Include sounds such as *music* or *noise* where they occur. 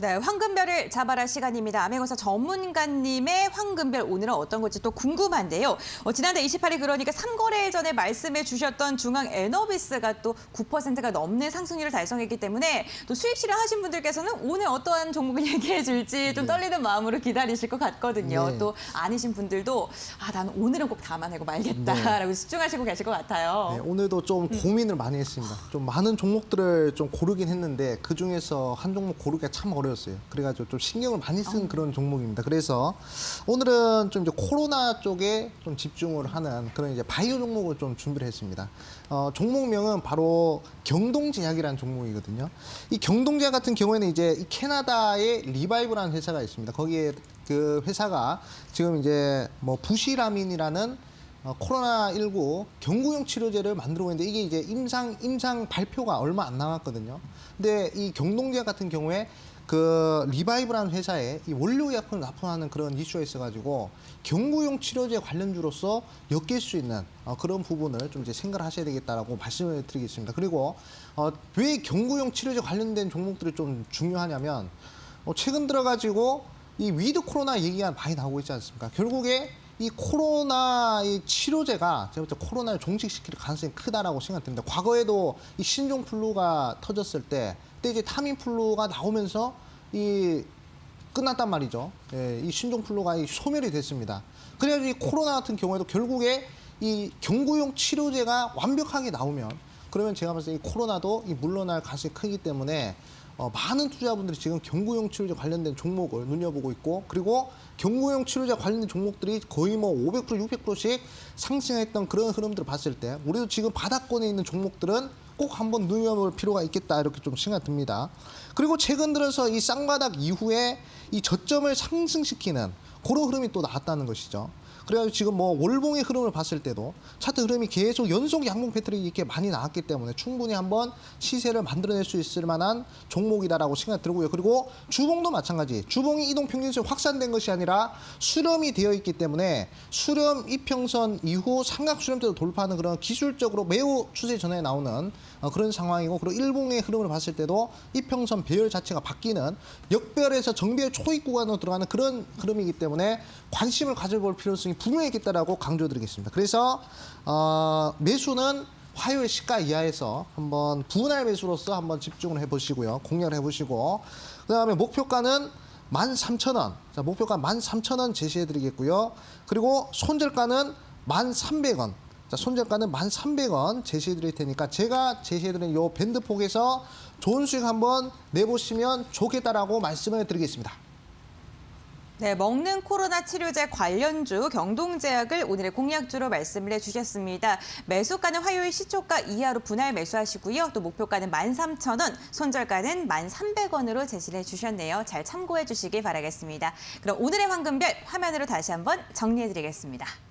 네, 황금별을 잡아라 시간입니다. 암행어사 전문가님의 황금별 오늘은 어떤 건지 또 궁금한데요. 어, 지난달 28일 그러니까 3거래 전에 말씀해 주셨던 중앙 에너비스가 또 9%가 넘는 상승률을 달성했기 때문에 또 수익 실현하신 분들께서는 오늘 어떠한 종목을 *laughs* 얘기해 줄지 좀 떨리는 마음으로 기다리실 것 같거든요. 네. 또 아니신 분들도 아, 나는 오늘은 꼭 담아내고 말겠다라고 집중하시고 계실 것 같아요. 네, 오늘도 좀 고민을 많이 했습니다. 좀 많은 종목들을 좀 고르긴 했는데 그 중에서 한 종목 고르기가 참 어려 웠어요. 그래가지고 좀 신경을 많이 쓴 그런 종목입니다. 그래서 오늘은 좀 이제 코로나 쪽에 좀 집중을 하는 그런 이제 바이오 종목을 좀 준비를 했습니다. 어, 종목명은 바로 경동제약이라는 종목이거든요. 이 경동제약 같은 경우에는 이제 이 캐나다의 리바이브라는 회사가 있습니다. 거기에 그 회사가 지금 이제 뭐 부시라민이라는 어, 코로나19 경구용 치료제를 만들고 있는데 이게 이제 임상 임상 발표가 얼마 안 남았거든요. 근데 이 경동제약 같은 경우에 그 리바이브라는 회사에 이 원료의약품을 납품하는 그런 이슈가 있어가지고 경구용 치료제 관련주로서 엮일 수 있는 어, 그런 부분을 좀 이제 생각을 하셔야 되겠다라고 말씀을 드리겠습니다. 그리고 어, 왜 경구용 치료제 관련된 종목들이 좀 중요하냐면 어, 최근 들어가지고 이 위드 코로나 얘기가 많이 나오고 있지 않습니까? 결국에 이 코로나 이 치료제가 제가 볼 때 코로나를 종식시킬 가능성이 크다라고 생각됩니다. 과거에도 이 신종 플루가 터졌을 때, 그때 이제 타민플루가 나오면서 이 끝났단 말이죠. 예, 이 신종 플루가 이 소멸이 됐습니다. 그래가지고 이 코로나 같은 경우에도 결국에 이 경구용 치료제가 완벽하게 나오면 그러면 제가 봤을 때 이 코로나도 이 물러날 가능성이 크기 때문에 어, 많은 투자분들이 지금 경구용 치료제 관련된 종목을 눈여보고 있고 그리고 경구용 치료제 관련된 종목들이 거의 뭐 500% 600%씩 상승했던 그런 흐름들을 봤을 때 우리도 지금 바닥권에 있는 종목들은 꼭 한번 눈여볼 필요가 있겠다 이렇게 좀 생각 듭니다. 그리고 최근 들어서 이 쌍바닥 이후에 이 저점을 상승시키는 그런 흐름이 또 나왔다는 것이죠. 그래가지고 지금 뭐 월봉의 흐름을 봤을 때도 차트 흐름이 계속 연속 양봉 패턴이 이렇게 많이 나왔기 때문에 충분히 한번 시세를 만들어낼 수 있을 만한 종목이다라고 생각 들고요. 그리고 주봉도 마찬가지. 주봉이 이동 평균선 확산된 것이 아니라 수렴이 되어 있기 때문에 수렴 이평선 이후 삼각 수렴대도 돌파하는 그런 기술적으로 매우 추세 전에 나오는 어, 그런 상황이고 그리고 일봉의 흐름을 봤을 때도 이평선 배열 자체가 바뀌는 역배열에서 정배열 초입 구간으로 들어가는 그런 흐름이기 때문에 관심을 가져볼 필요성이 분명히 있겠다라고 강조드리겠습니다. 그래서 어, 매수는 화요일 시가 이하에서 한번 분할 매수로서 한번 집중을 해보시고요. 공략을 해보시고 그 다음에 목표가는 13,000원. 자, 목표가 13,000원 제시해 드리겠고요. 그리고 손절가는 1,300원. 자, 손절가는 1,300원 제시해 드릴 테니까 제가 제시해 드린 요 밴드 폭에서 좋은 수익 한번 내보시면 좋겠다라고 말씀을 드리겠습니다. 네, 먹는 코로나 치료제 관련주 경동제약을 오늘의 공약주로 말씀을 해주셨습니다. 매수가는 화요일 시초가 이하로 분할 매수하시고요. 또 목표가는 13,000원, 손절가는 1,300원으로 제시를 해주셨네요. 잘 참고해 주시기 바라겠습니다. 그럼 오늘의 황금별 화면으로 다시 한번 정리해 드리겠습니다.